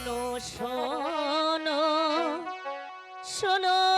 শোনো শোনো শোনো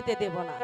যেতে দেব না।